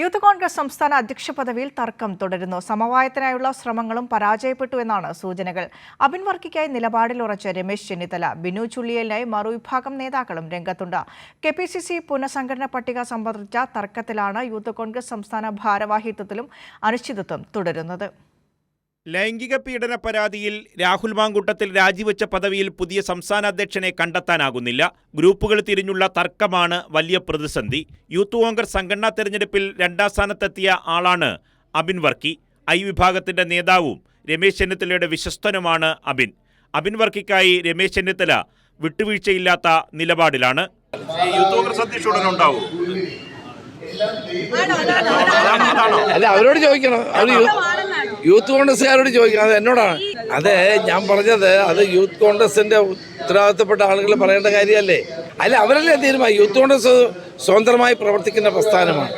Youth Congress സംസ്ഥാന അധ്യക്ഷ പദവിയിൽ തർക്കം തുടരുന്നു. സമവായത്തിനായുള്ള ശ്രമങ്ങളും പരാജയപ്പെട്ടു എന്നാണ് സൂചനകൾ. അബിൻ വർക്കിക്കായി നിലപാടിൽ ഉറച്ച രമേശ് ചെന്നിത്തല ബിനു ചുള്ളിയലിനായി മറുവിഭാഗം നേതാക്കളും രംഗത്തുണ്ട്. കെ പി സി സി പുനഃസംഘടന പട്ടിക സംബന്ധിച്ച തർക്കത്തിലാണ് യൂത്ത് കോൺഗ്രസ് സംസ്ഥാന ഭാരവാഹിത്വത്തിലും അനിശ്ചിതത്വം തുടരുന്നത്. ലൈംഗിക പീഡന പരാതിയിൽ രാഹുൽ മാങ്കൂട്ടത്തിൽ രാജിവെച്ച പദവിയിൽ പുതിയ സംസ്ഥാന അധ്യക്ഷനെ കണ്ടെത്താനാകുന്നില്ല. ഗ്രൂപ്പുകൾ തിരിഞ്ഞുള്ള തർക്കമാണ് വലിയ പ്രതിസന്ധി. യൂത്ത് കോൺഗ്രസ് സംഘടനാ തെരഞ്ഞെടുപ്പിൽ രണ്ടാം സ്ഥാനത്തെത്തിയ ആളാണ് അബിൻ വർക്കി. ഐ വിഭാഗത്തിന്റെ നേതാവും രമേശ് ചെന്നിത്തലയുടെ വിശ്വസ്തനുമാണ് അബിൻ. അബിൻ വർക്കിക്കായി രമേശ് ചെന്നിത്തല വിട്ടുവീഴ്ചയില്ലാത്ത നിലപാടിലാണ്. യൂത്ത് കോൺഗ്രസ് അധ്യക്ഷ ഉണ്ടാവും? അല്ല അവരോട് ചോദിക്കണം. യൂത്ത് കോൺഗ്രസ്സുകാരോട് ചോദിക്കാം അത് എന്നോടാണ്. അതെ ഞാൻ പറഞ്ഞത് അത് യൂത്ത് കോൺഗ്രസിന്റെ ഉത്തരവാദിത്തപ്പെട്ട ആളുകൾ പറയേണ്ട കാര്യമല്ലേ? അല്ല അവരല്ലേ തീരുമാനം? യൂത്ത് കോൺഗ്രസ് സ്വതന്ത്രമായി പ്രവർത്തിക്കുന്ന പ്രസ്ഥാനമാണ്.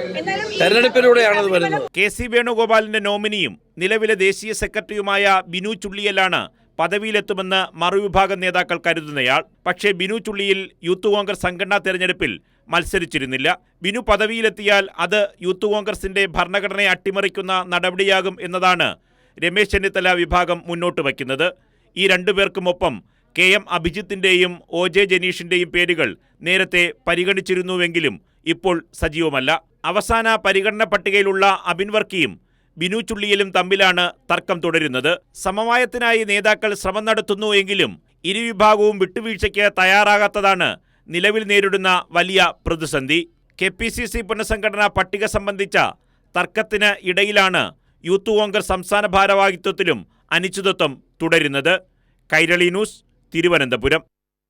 തെരഞ്ഞെടുപ്പിലൂടെയാണ് ഇത് വരുന്നത്. കെ സി വേണുഗോപാലിന്റെ നോമിനിയും നിലവിലെ ദേശീയ സെക്രട്ടറിയുമായ ബിനു ചുള്ളിയലാണ് പദവിയിലെത്തുമെന്ന് മറുവിഭാഗം നേതാക്കൾ കരുതുന്നയാൾ. പക്ഷേ ബിനു ചുള്ളിയിൽ യൂത്ത് കോൺഗ്രസ് സംഘടനാ തെരഞ്ഞെടുപ്പിൽ മത്സരിച്ചിരുന്നില്ല. ബിനു പദവിയിലെത്തിയാൽ അത് യൂത്ത് കോൺഗ്രസിന്റെ ഭരണഘടനയെ അട്ടിമറിക്കുന്ന നടപടിയാകും എന്നതാണ് രമേശ് ചെന്നിത്തല വിഭാഗം മുന്നോട്ട് വയ്ക്കുന്നത്. ഈ രണ്ടുപേർക്കുമൊപ്പം കെ എം അഭിജിത്തിന്റെയും ഒ ജെ ജനീഷിന്റെയും പേരുകൾ നേരത്തെ പരിഗണിച്ചിരുന്നുവെങ്കിലും ഇപ്പോൾ സജീവമല്ല. അവസാന പരിഗണന പട്ടികയിലുള്ള അബിൻ വർക്കിയും ബിനു ചുള്ളിയിലും തമ്മിലാണ് തർക്കം തുടരുന്നത്. സമവായത്തിനായി നേതാക്കൾ ശ്രമം നടത്തുന്നു എങ്കിലും ഇരുവിഭാഗവും വിട്ടുവീഴ്ചയ്ക്ക് തയ്യാറാകാത്തതാണ് നിലവിൽ നേരിടുന്ന വലിയ പ്രതിസന്ധി. കെ പി സി സി പുനഃസംഘടനാ പട്ടിക സംബന്ധിച്ച തർക്കത്തിന് ഇടയിലാണ് യൂത്ത് കോൺഗ്രസ് സംസ്ഥാന ഭാരവാഹിത്വത്തിലും അനിശ്ചിതത്വം തുടരുന്നത്. കൈരളി ന്യൂസ് തിരുവനന്തപുരം.